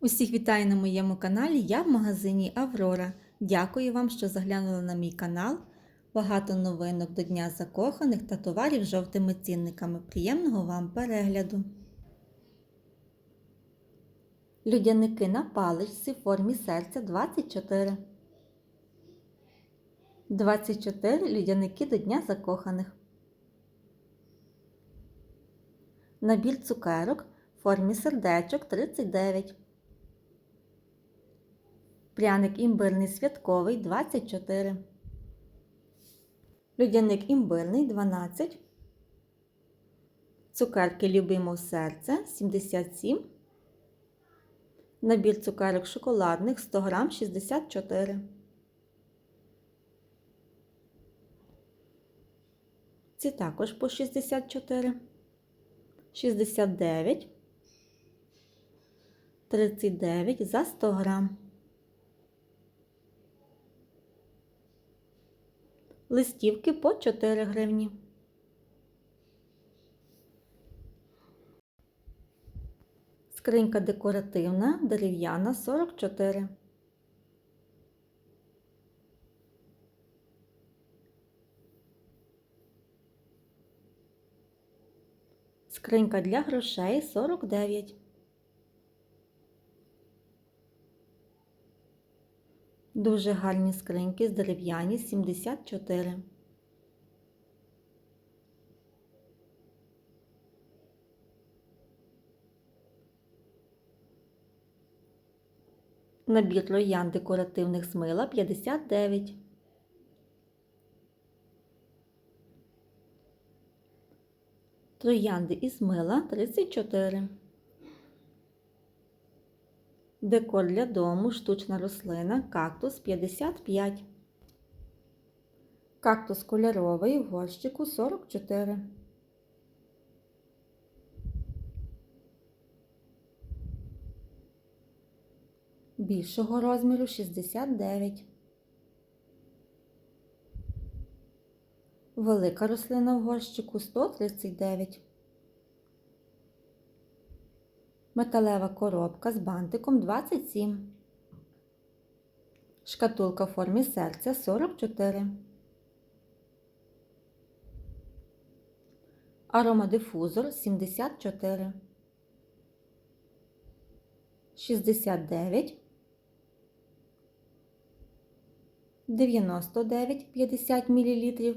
Усіх вітаю на моєму каналі. Я в магазині Аврора. Дякую вам, що заглянули на мій канал. Багато новинок до Дня закоханих та товарів з жовтими цінниками. Приємного вам перегляду! Людяники на паличці в формі серця 24. 24 людяники до Дня закоханих. Набір цукерок в формі сердечок 39. Пряник імбирний святковий 24. Людяник імбирний 12. Цукерки Любимо серце 77. Набір цукерок шоколадних 100 грам 64. Ці також по 64. 69. 39 за 100 грам. Листівки по 4 гривні. Скринька декоративна, дерев'яна 44. Скринька для грошей 49. Дуже гарні скриньки з дерев'яні 74. Набір троян декоративних з мила 59. Троянди із мила 34. Декор для дому, штучна рослина, кактус 55. Кактус кольоровий в горщику 44. Більшого розміру 69. Велика рослина в горщику 139. Металева коробка з бантиком 27. Шкатулка в формі серця 44. Аромадифузор 74. 69. 99 50 мл.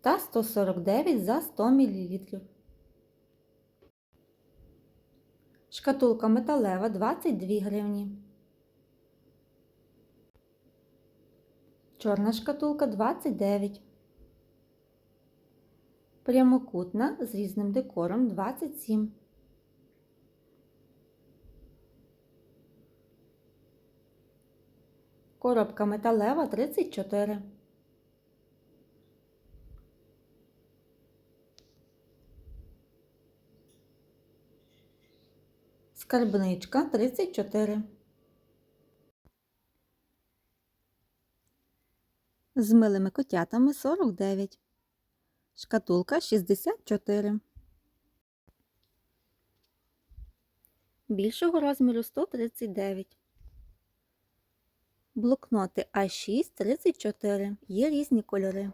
Та 149 за 100 мл. Шкатулка металева 22 гривні. Чорна шкатулка 29. Прямокутна з різним декором 27. Коробка металева 34. Скарбничка 34. З милими котятами 49. Шкатулка 64. Більшого розміру 139. Блокноти А6 34. Є різні кольори.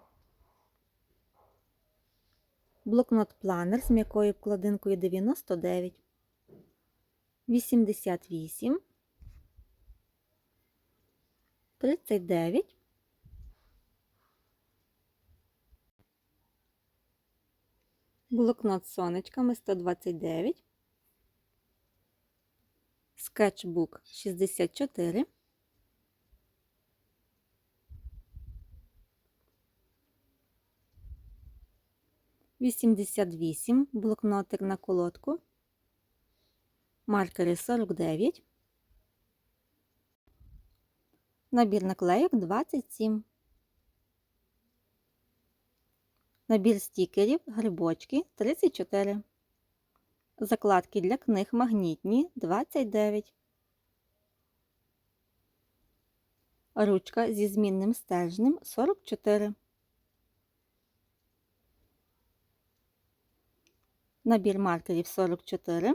Блокнот планер з м'якою обкладинкою 99. 88, 39, блокнот з сонечками 129, скетчбук 64, Вісімдесят вісім. Блокнотик на колодку маркери 49, набір наклейок 27, набір стікерів, грибочки 34, закладки для книг магнітні 29, ручка зі змінним стержнем 44. Набір маркерів 44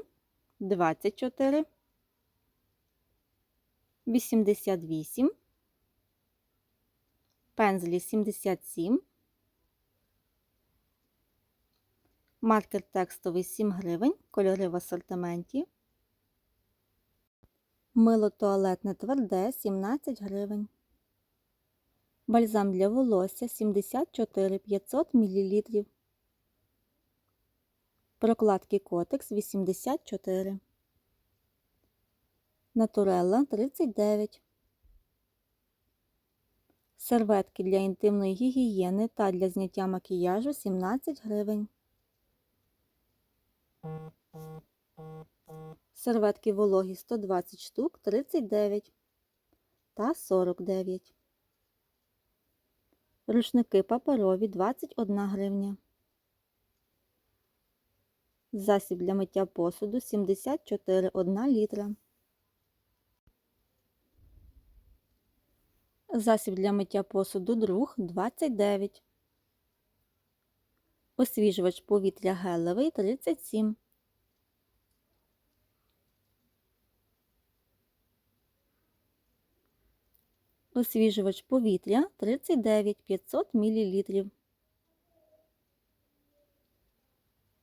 24, 88, пензлі 77, маркер текстовий 7 гривень, кольори в асортименті, мило туалетне тверде 17 гривень, бальзам для волосся 74 500 мл, прокладки котекс 84 Натурелла 39. Серветки для інтимної гігієни та для зняття макіяжу 17 гривень. Серветки вологі 120 штук 39 та 49. Рушники паперові 21 гривня. Засіб для миття посуду 74 1 літра. Засіб для миття посуду друг 29. Освіжувач повітря гелевий 37. Освіжувач повітря 39 500 мл.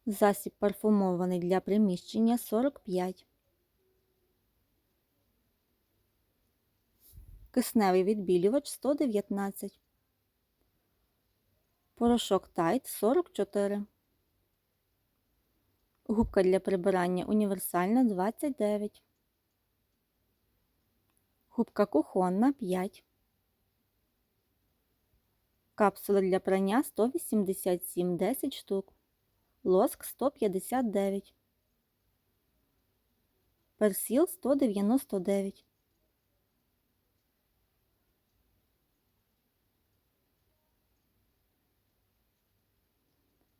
Засіб парфумований для приміщення 45. Кисневий відбілювач 119. Порошок Тайт 44. Губка для прибирання універсальна 29. Губка кухонна 5. Капсула для прання 187 10 штук. Лоск 159. Персіл 199.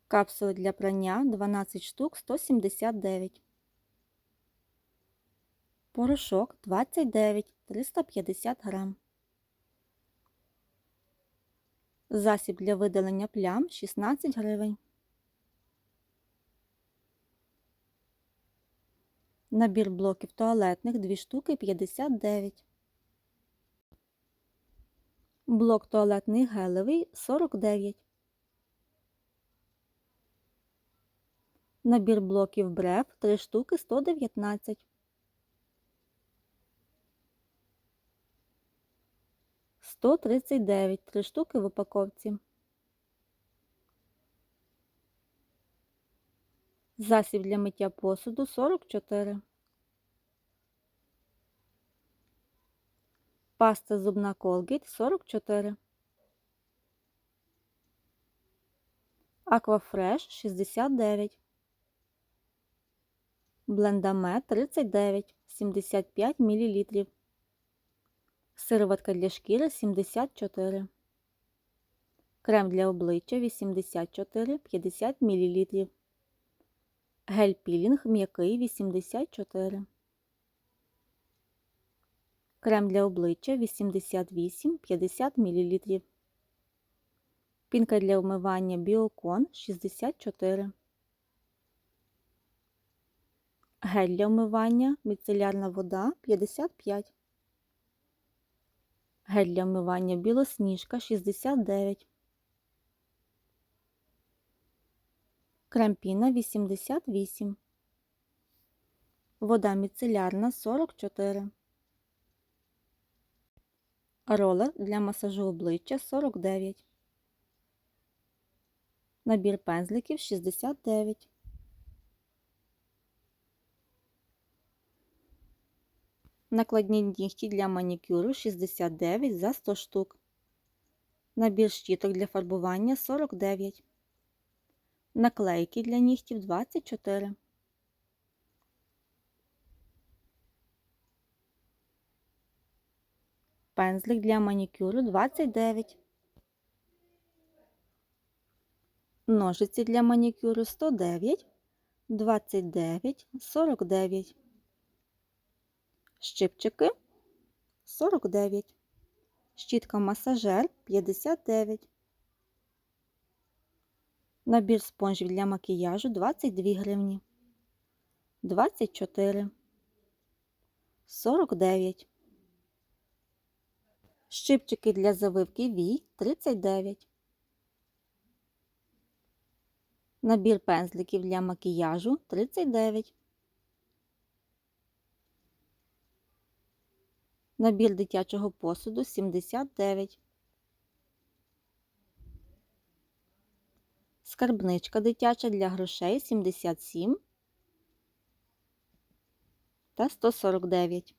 Капсули для прання 12 штук 179. Порошок 29 350 грам. Засіб для видалення плям 16 гривень. Набір блоків туалетних 2 штуки 59. Блок туалетний гелевий 49. Набір блоків бреф 3 штуки 119. Сто тридцять дев'ять. Три штуки в упаковці. Засіб для миття посуду 44. Паста зубна Colgate 44. Аквафреш 69. Блендамет 39, 75 мл. Сироватка для шкіри 74. Крем для обличчя 84 50 мл. Гель пілінг м'який 84. Крем для обличчя 88 50 мл. Пінка для вмивання Біокон 64. Гель для вмивання, міцелярна вода 55. Гель для вмивання білосніжка 69. Кремпіна 88. Вода міцелярна 44. Ролер для масажу обличчя 49. Набір пензликів 69. Накладні нігті для манікюру 69 за 100 штук. Набір щіток для фарбування 49. Наклейки для нігтів 24. Пензлик для манікюру 29. Ножиці для манікюру 109, 29, 49. Щипчики 49. Щітка масажер 59. Набір спонжів для макіяжу 22 гривні. 24, 49. Щипчики для завивки вій 39. Набір пензликів для макіяжу 39. Набір дитячого посуду 79. Скарбничка дитяча для грошей 77 та 149.